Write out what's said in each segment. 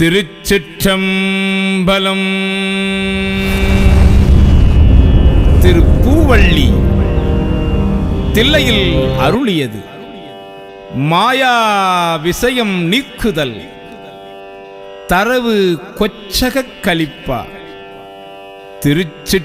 திருச்சிற்றம்பலம். திருப்பூவள்ளி. தில்லையில் அருளியது. மாயா விஷயம் நீக்குதல். தரவு கொச்சகக் கலிப்பா திருச்சிற்றம்பலம்.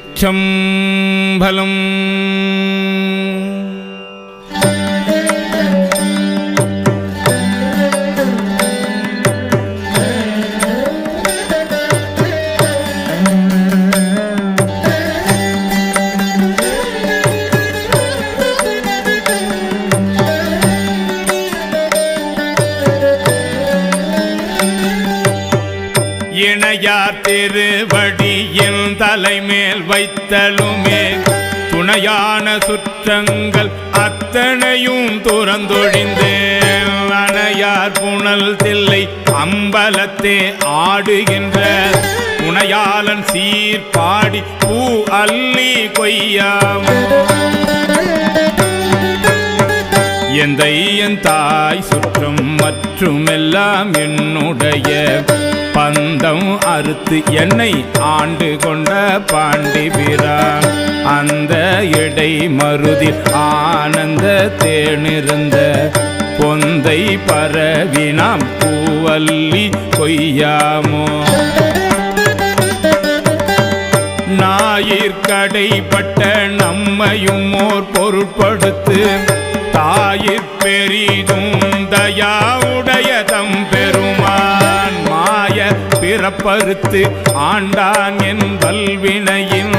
திருவடியின் தலைமேல் வைத்தலுமே. துணையான சுற்றங்கள் அத்தனையும் துறந்தொழிந்து அணையார் புனல் தில்லை அம்பலத்தே ஆடுகின்ற. துணையாளன் சீர்பாடி பூ அள்ளி கொய்யாமோ. எந்த என் தாய் சுற்றும் மற்றுமெல்லாம் என்னுடைய பந்தம் அறுத்து என்னை ஆண்டு கொண்ட பாண்டிபிரான் அந்த இடை மருதி ஆனந்த தேனிருந்த பொந்தை பரவினாம் பூவல்லி கொய்யாமோ. ஞாயிற்கடைப்பட்ட நம்மையும் ஓர் பொருட்படுத்து தாயிற் பெரிதும் தயாவுடைய தம் பெருமான் மாய பிறப்பறுத்து ஆண்டான் என் வல்வினையின்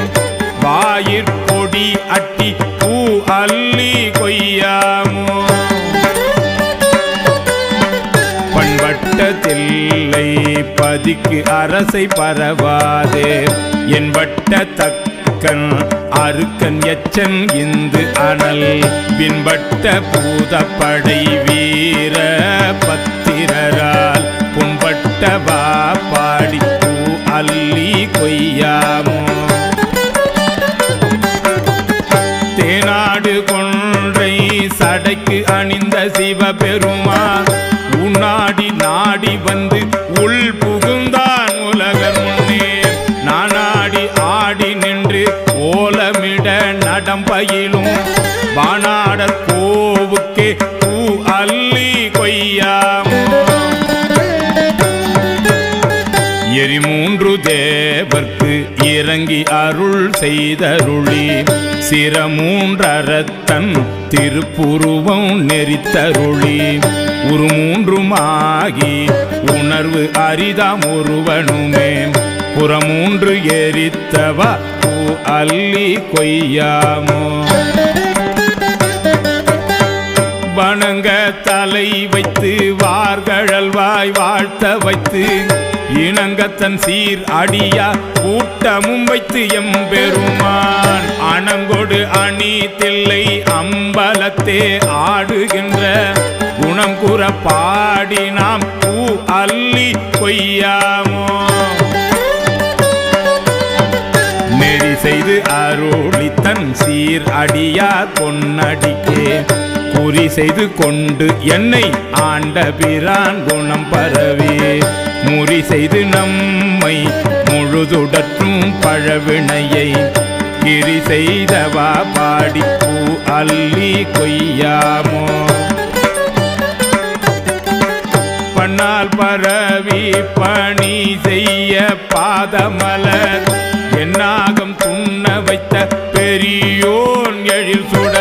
வாயிற்பொடி அட்டி பூ அள்ளி கொய்யாமோ. பண்பட்டதில்லை பதிக்கு அரசை பரவாதே. என் வட்ட அருக்கன் அருக்கன் எச்சன் இந்து அனல். பின்பட்ட பூதப்படை வீர பத்திரரால். பும்பட்ட வா பாடி பூ அள்ளி கொய்யாமோ. தேநாடு கொன்றை சடைக்கு அணிந்த சிவபெருமான். கொய்யாமோ எரிமூன்று தேவர்க்கு இறங்கி அருள் செய்தருளி சிரமூன்றரத்தன் திருப்புருவம் நெறித்தருளி. உருமூன்றுமாகி உணர்வு அரிதாம் ஒருவனுமே புறமூன்று எரித்தவா பூ அள்ளி கொய்யாமோ? வணங்க தலை வைத்து வார்கழல்வாய் வாழ்த்த வைத்து இணங்கத்தன் சீர் அடியா கூட்டமும் வைத்து எம்பெருமான். அணங்கொடு அணி தில்லை அம்பலத்தே ஆடுகின்ற குணம் கூற பாடி நாம் பூ அள்ளி கொய்யாமோ நெறி செய்து அருளித்தன் சீர் அடியார் பொன்னடிக்கே. முறி செய்து கொண்டு என்னை ஆண்ட பிரான் குணம் பரவி. முறி செய்து நம்மை முழுதுடற்றும் பழவினையை கிரி செய்தவா பாடிப்பூ அள்ளி கொய்யாமோ? பண்ணால் பரவி பணி செய்ய பாதமலர். என்னாகம் துண்ண வைத்த பெரியோன் எழில் சுட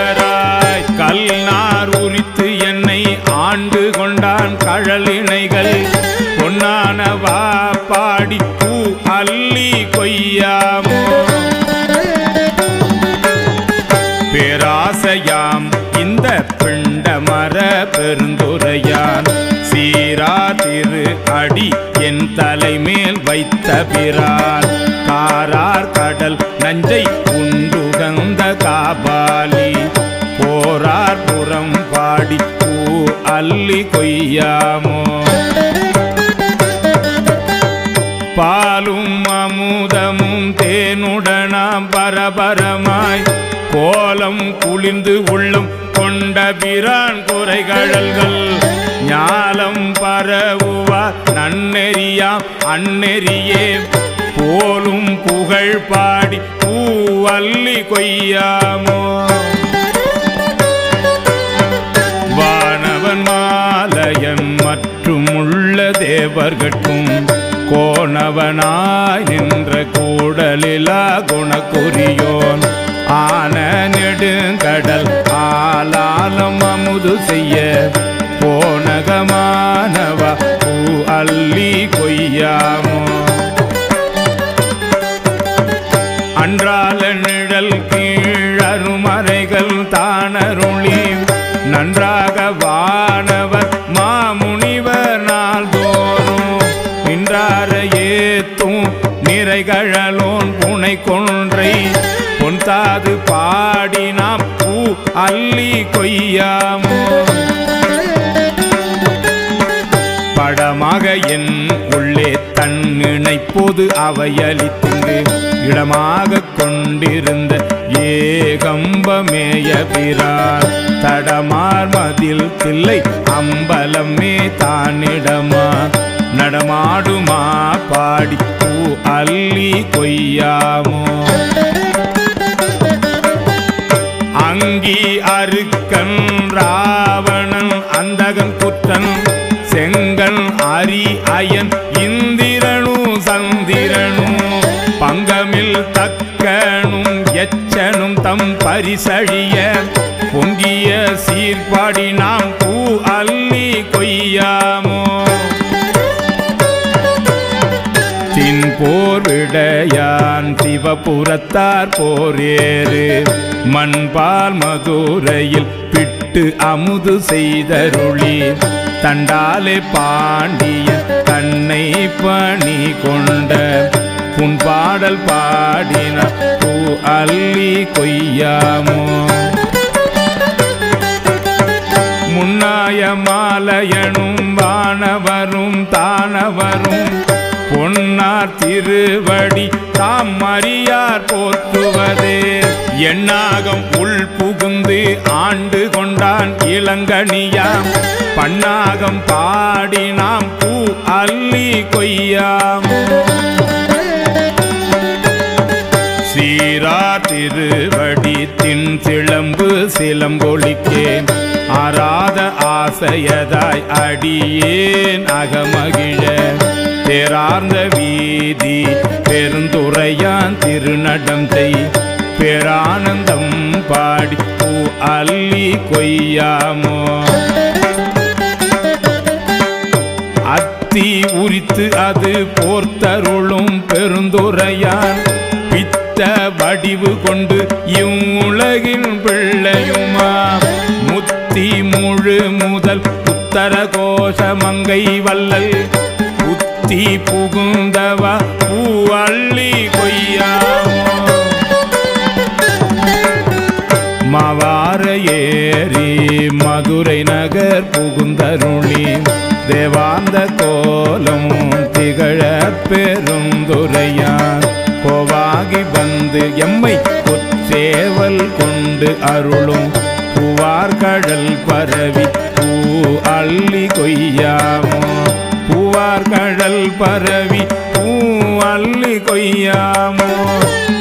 அடி என் தலைமேல் வைத்த பிரான். காரார் கடல் நஞ்சை உண்டுகந்த காபாலி. போரார் புறம் பாடி பூ அள்ளி கொய்யாமோ. பாலும் அமுதமும் தேனுடனாம் பரபரமாய். கோலம் குளிர்ந்து உள்ளம் கொண்ட பிரான் குறைகழல்கள். ஞாலம் பரவுவார் நன்னெறியாம் அன்னெறியே போலும் புகழ் பாடி பூவல்லி கொய்யாமோ. வானவன் மாலயன் மற்றும் உள்ள தேவர்கட்கும் கோணவனாய் நின்ற கூடலிலா குணக்குரியோன் ஆன நெடுங்கடல் ஆலாலம் அமுது செய்ய அள்ளி கொய்யாமோ. படமாக என் உள்ளே தன் இணைப்போது அவையளித்துங்கு. இடமாக கொண்டிருந்த ஏகம்பமேய பிரார். தடமார் மதில் தில்லை அம்பலமே தானிடமா. நடமாடுமா பாடி பூ அள்ளி கொய்யாமோ. அங்கி அருக்கன் ராவணன் அந்தகன் குற்றன் செங்கன் அரி அயன் இந்திரனு சந்திரனு பங்கமில் தக்கனும் எச்சனும் தம் பரிசழிய பொங்கிய சீர்பாடி நாம் சிவபுரத்தார் போரேறு. மண்பால் மதுரையில் பிட்டு அமுது செய்தருளி. தண்டாலே பாண்டிய தன்னை பணி கொண்ட. உன் பாடல் பாடின பூ அள்ளி கொய்யாமோ. முன்னாய மாலையனும் வானவரும் தானவரும் பொன்னார் திருவடி தாம் அறியார் போற்றுவதே. எண்ணாகம் உள் புகுந்து ஆண்டு கொண்டான் இளங்கனியாம். பண்ணாகம் பாடினாம் பூ அள்ளி கொய்யாம். சீரா திருவடி தின் சிலம்பு சிலம்பொழிக்கே ஆராத ஆசையதாய் அடியேன் அகமகிழ. தேரார்ந்த வீதி பெருந்துரையான் திருநடந்தை பேரானந்தம் பாடி பூ அள்ளி கொய்யாமோ. அத்தி உரித்து அது போர்த்தருளும் பெருந்துரையான் பித்த வடிவு கொண்டு இவ்வுலகின் பிள்ளையுமா. முத்தி முழு முதல் உத்தர கோஷ மங்கை வல்லல் புத்தி புகுந்தவா? பூ அள்ளி கொய்யாமோ மவார ஏறி மதுரை நகர் புகுந்தருளி. தேவாந்த கோலம் திகழ பெருந்துரையா கோவாகி வந்து எம்மை கொச்சேவல் கொண்டு அருளும். பூவார் கடல் பரவி பூ அள்ளி கொய்யாமோ. பூவார் கடல் பரவி பூ அள்ளி கொய்யாமோ?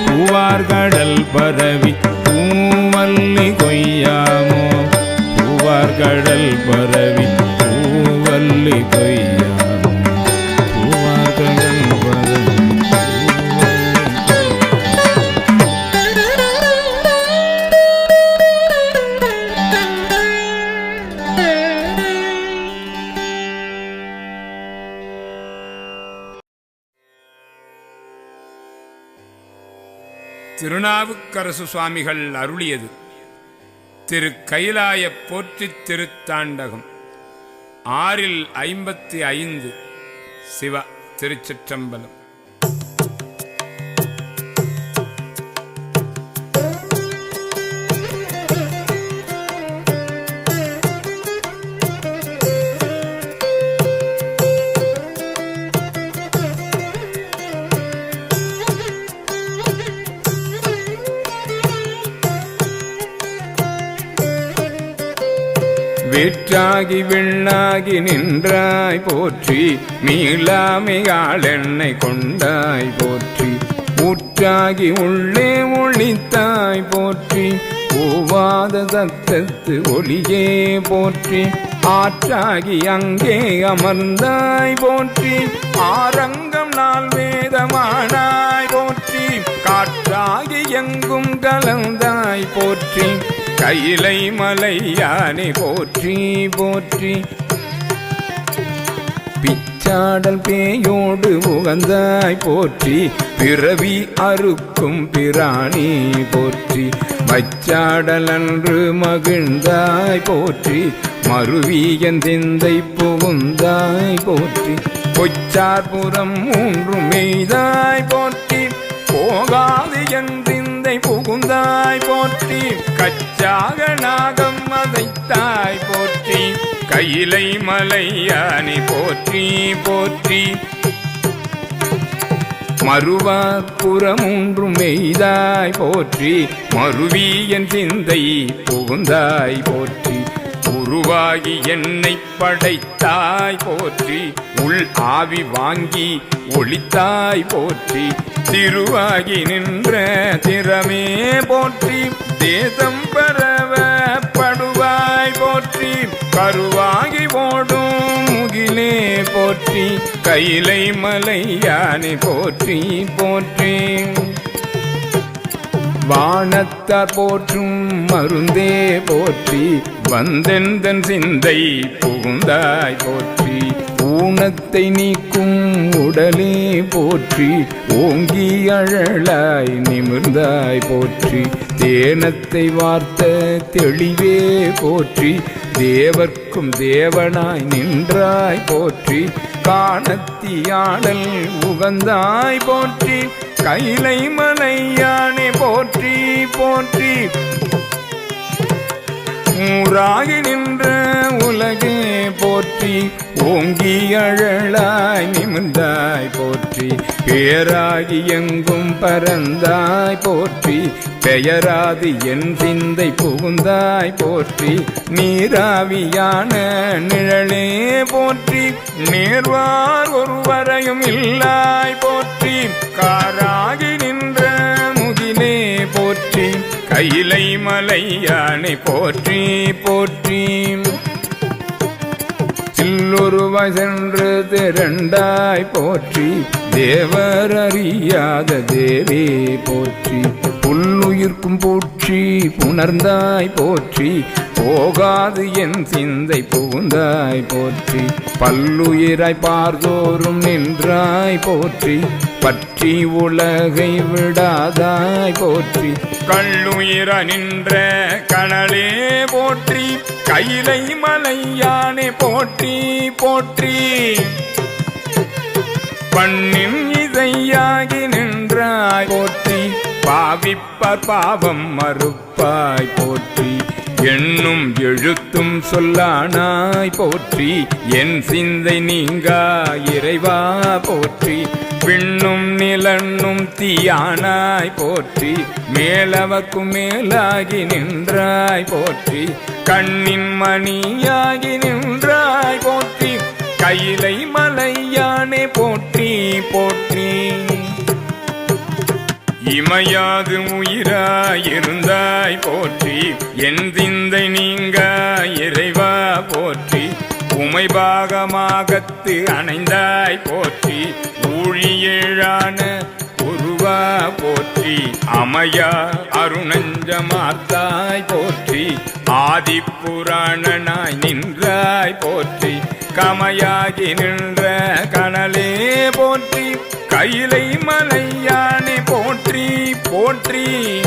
பூவார் கடல் பரவி பூவல்லி கொய்யாமோ? பூவார் கடல் பரவி பூவல்லி கொய்யா திருநாவுக்கரசு சுவாமிகள் அருளியது. திரு கைலாய போற்றி திருத்தாண்டகம் ஆறில் ஐம்பத்தி ஐந்து சிவ திருச்சிற்றம்பலம். வேற்றாகி விண்ணாகி நின்றாய் போற்றி மீளாமையாள் என்னை கொண்டாய் போற்றி. ஊற்றாகி உள்ளே ஒளித்தாய் போற்றி ஓவாத தத்தத்து ஒளியே போற்றி. ஆற்றாகி அங்கே அமர்ந்தாய் போற்றி ஆரங்கம் நாள் வேதமானாய் போற்றி. காற்றாகி எங்கும் கலந்தாய் போற்றி. கையிலை மலையானை போற்றி போற்றி. பிச்சாடல் பேயோடு உகந்தாய் போற்றி பிறவி அறுக்கும் பிராணி போற்றி. வச்சாடல் அன்று மகிழ்ந்தாய் போற்றி மறுவியன் திந்தை புகுந்தாய் போற்றி. பொச்சார்புறம் மூன்று மெய்தாய் போற்றி போகாது என்று தாய் போற்றி. கச்சாக நாகம் அதை தாய் போற்றி. கையிலை மலையானி போற்றி போற்றி. மறுவார் புறமூன்றும் மெய்தாய் போற்றி. மறுவி என் சிந்தை புகுந்தாய் போற்றி. உருவாகி என்னை படைத்தாய் போற்றி. உள் ஆவி வாங்கி ஒளித்தாய் போற்றி. திருவாகி நின்ற திறமே போற்றி தேசம் பரவ படுவாய் போற்றி கருவாகி ஓடும் முகிலே போற்றி கையிலை மலையானி போற்றி போற்றி. வானத்தார் போற்றும் மருந்தே போற்றி வந்தெந்தன் சிந்தை புகுந்தாய் போற்றி ஊனத்தை நீக்கும் உடலே போற்றி ஓங்கி அழலாய் நிமிர்ந்தாய் போற்றி தேனத்தை வார்த்த தெளிவே போற்றி தேவர்க்கும் தேவனாய் நின்றாய் போற்றி காணத்தியாடல் உகந்தாய் போற்றி கைலை மலையானே போற்றி போற்றி. ஊராகி நின்ற உலகே போற்றி ஓங்கி அழலாய் நிமிர்ந்தாய் போற்றி பேராகி எங்கும் பரந்தாய் போற்றி பெயராது என் சிந்தை புகுந்தாய் போற்றி நீராவியான நிழலே போற்றி நேர்வார் ஒருவரையும் இல்லாய் போற்றி காராகி நின்ற முகிலே போற்றி கையிலை மலையானை போற்றி போற்றி. சில்லுருவ சென்று திரண்டாய் போற்றி தேவர் அறியாத தேவே போற்றி. உயிர்க்கும் போற்றி புணர்ந்தாய் போற்றி போகாது என் சிந்தை புகுந்தாய் போற்றி. பல்லுயிராய் பார்தோறும் நின்றாய் போற்றி பற்றி உலகை விடாதாய் போற்றி. கல்லுயிர நின்ற கணலே போற்றி கையிலை மலையானே போற்றி போற்றி. பண்ணின் இதையாகி நின்றாய் போற்றி. பாவிப்பர் பாவம் மறுப்பாய் போற்றி. எண்ணும் எழுத்தும் சொல்லானாய் போற்றி. என் சிந்தை நீங்கா இறைவா போற்றி. விண்ணும் நிலன்னும் தீயானாய் போற்றி. மேலவக்கும் மேலாகி நின்றாய் போற்றி. கண்ணின் மணியாகி நின்றாய் போற்றி. கையிலை மலையானே போற்றி போற்றி. இமையாது உயிராயிருந்தாய் போற்றி என் திந்தை நீங்க இறைவா போற்றி உமை பாகமாகத்து அணைந்தாய் போற்றி ஊழியேழான குருவா போற்றி அமையா அருணஞ்சமாத்தாய் போற்றி ஆதிப்புராணனாய் நின்றாய் போற்றி கமையாகி நின்ற கனலே போற்றி கையிலை மலையாய் போற்றி.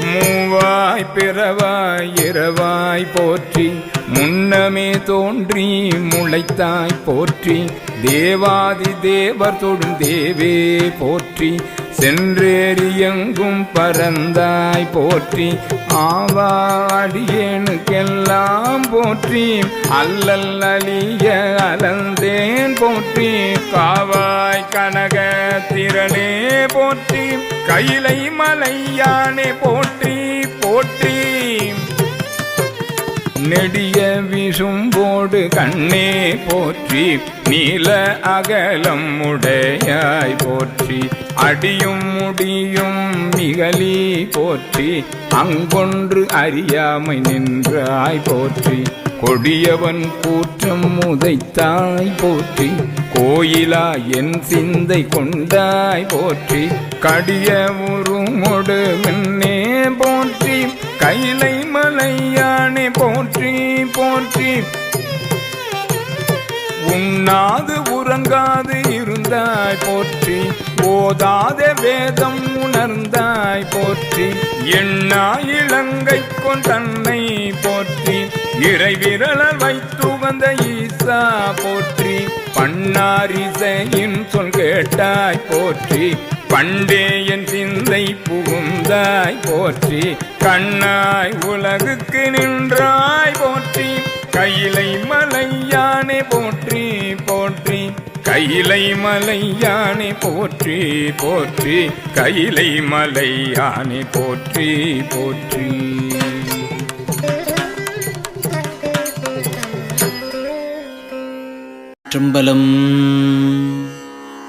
மூவாய் பிறவாய் இரவாய் போற்றி. முன்னமே தோன்றி முளைத்தாய் போற்றி. தேவாதி தேவர் தொடும் தேவே போற்றி. சென்றேறி பரந்தாய் போற்றி. ஆவாடியேனுக்கெல்லாம் போற்றி. அல்லல் அலிய அலந்தேன் போற்றி. காவாய் கனக திரளே போற்றி. கையிலை மலையானே போற்றி. போற்றி. நெடிய விசும்போடு கண்ணே போற்றி நீல அகலம் உடையாய் போற்றி அடியும் முடியும் மிகலி போற்றி அங்கொன்று அறியாமை நின்றாய் போற்றி கொடியவன் கூ கூற்றம் உதைத்தாய் போற்றி. கோயிலா என் சிந்தை கொண்டாய் போற்றி. கடிய உருமொடு மின்னே போற்றி. கைலை மலையானே போற்றி போற்றி. உண்ணாது உறங்காது இருந்தாய் போற்றி. ஓதாத வேதம் உணர்ந்தாய் போற்றி. எண்ணா இலங்கை கொண்டன்னை போற்றி. இறைவிரலல் வைத்து வந்த ஈசா போற்றி பண்ணாரிசையின் சொல் கேட்டாய் போற்றி பண்டே என் சிந்தை புகுந்தாய் போற்றி கண்ணாய் உலகுக்கு நின்றாய் போற்றி கையிலை மலையானே போற்றி போற்றி கையிலை மலையானே போற்றி போற்றி கையிலை மலையானே போற்றி போற்றி. திரும்பலம்.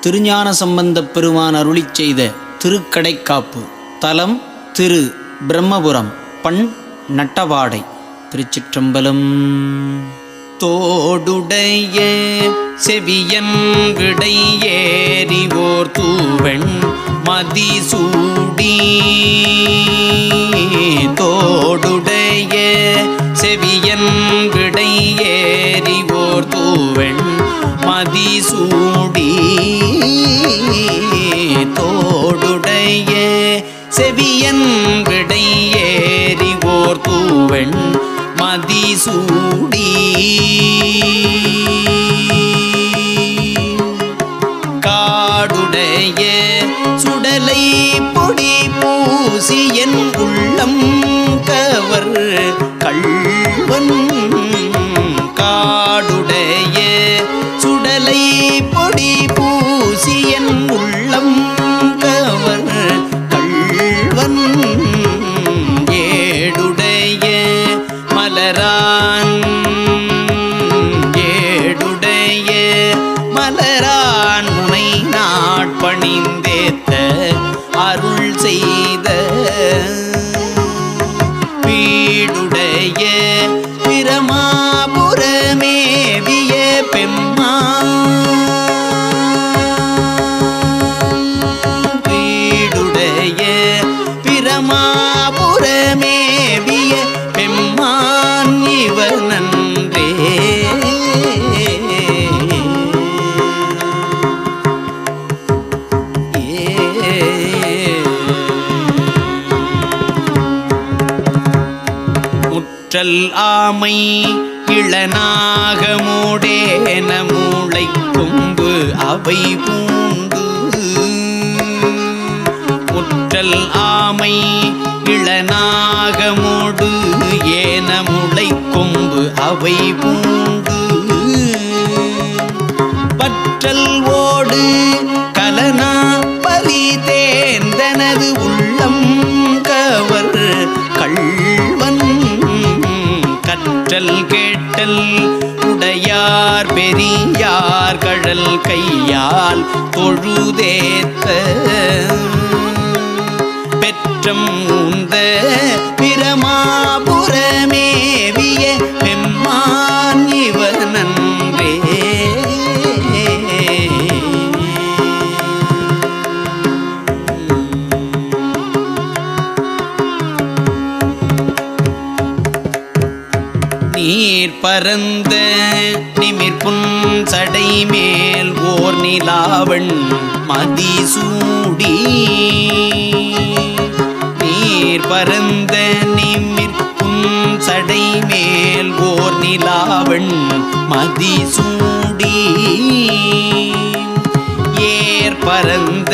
திருஞான சம்பந்தப் பெருமான் அருளி செய்த திருக்கடைக்காப்பு தலம் திரு பிரம்மபுரம் பண் நட்டவாடை திருச்சிற்றம்பலம். தோடுடைய செவியன் விடை ஏறிவோர் தூவெண் மதிசூடி. தோடுடைய செவியன் விடை ஏறிவோர் தூவெண் மதிசூடி தோடுடைய செவியன் விடையேறி ஏறிவோர் தூவெண் மதிசூடி காடுடைய சுடலை பொடி பூசி என் உள்ளம் கவர் கள்வன் மூளை கொம்பு அவை பூந்து முற்றல் ஆமை இளநாகமோடு ஏன முளை கொம்பு அவை பூந்து பற்றல் ஓடு கலனா பலி தேர்ந்தனது உள்ளம் கவர் கள்வன். கற்றல் கேட்டல் பெரியார் பெரியார் கடல் கையால் தொழுதேத்த. பெற்றம் உந்த பிரமாபுரமேவிய பெம் நீர் பரந்த நிமிர்புன் சடை மேல் ஓர் நிலாவண் மதிசூடி நீர் பரந்த நிமிர்புன் சடை மேல் ஓர் நிலாவண் மதிசூடி ஏர் பரந்த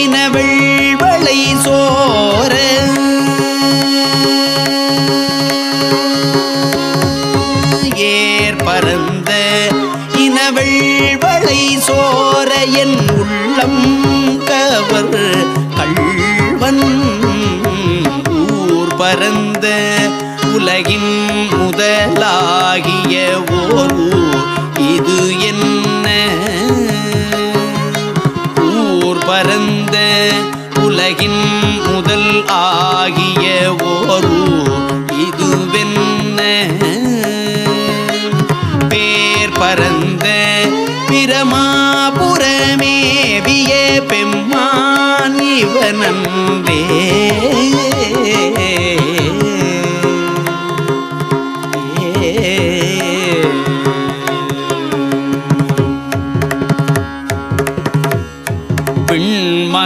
இனவள் வளை சோர முதலாகிய ஓர் ஊர். இது என்ன? ஊர் பரந்த உலகின்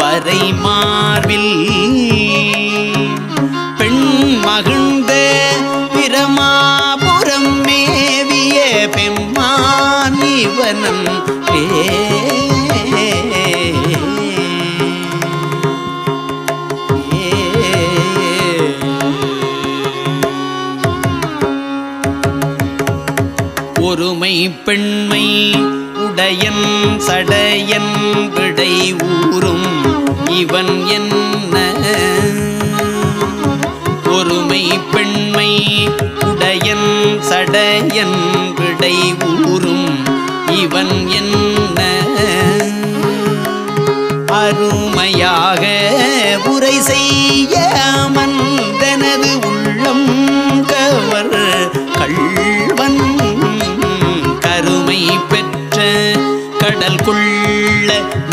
வரை மார்பில் பெண் மகிழ்ந்த பிரமாபுரம் மேவிய பெம்மான் இவனம் ஒருமை பெண்மை உடையன் சடையன் இவன் என்ன? ஒருமை பெண்மை உடையன் சடையன் விடை ஊறும். இவன் என்ன? அருமையாக உரை செய்ய மன்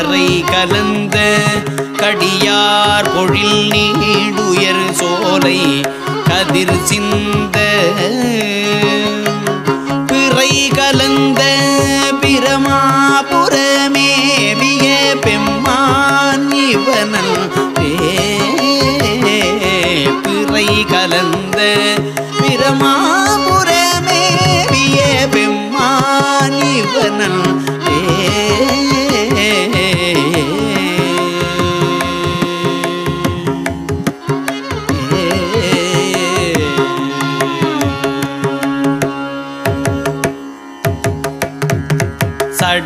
கரை கலந்த கடியார் பொழில் நீடுயர் சோலை கதிர் சிந்த பிறை கலந்த பிரமாபுரமேவிய பெம்மான் இவனல் பிறை கலந்த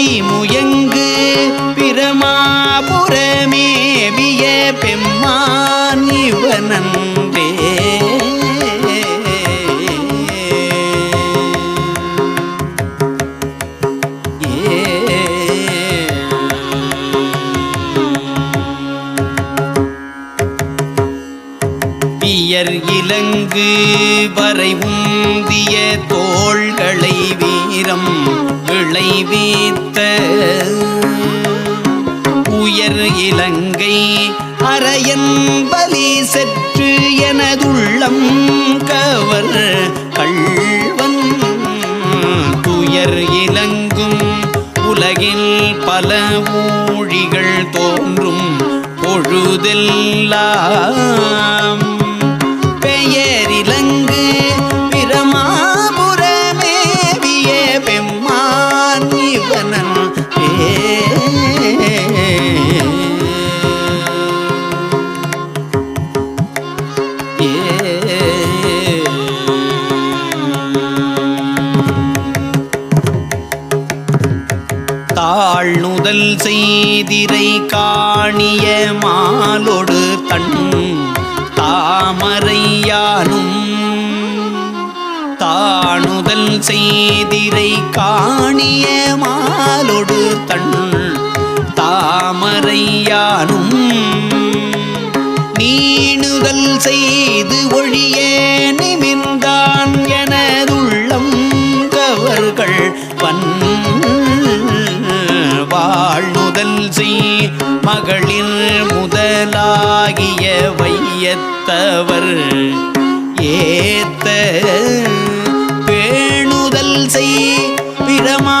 பெடை முயங்கு எனதுள்ளம் கவர் கள்வன் துயர் இலங்கும் உலகில் பல ஊழிகள் தோன்றும் பொழுதெல்லாம் செய்திரை காணிய மாலொடு தன் தாமரையானும் தானுதல் செய்திரை காணிய மாலொடு தன் தாமரையானும் நீணுதல் செய்து ஒழியேன் முதல் செய் மகளிர் முதலாகிய வையத்தவர். ஏத்த பேணுதல் செய் பிரமா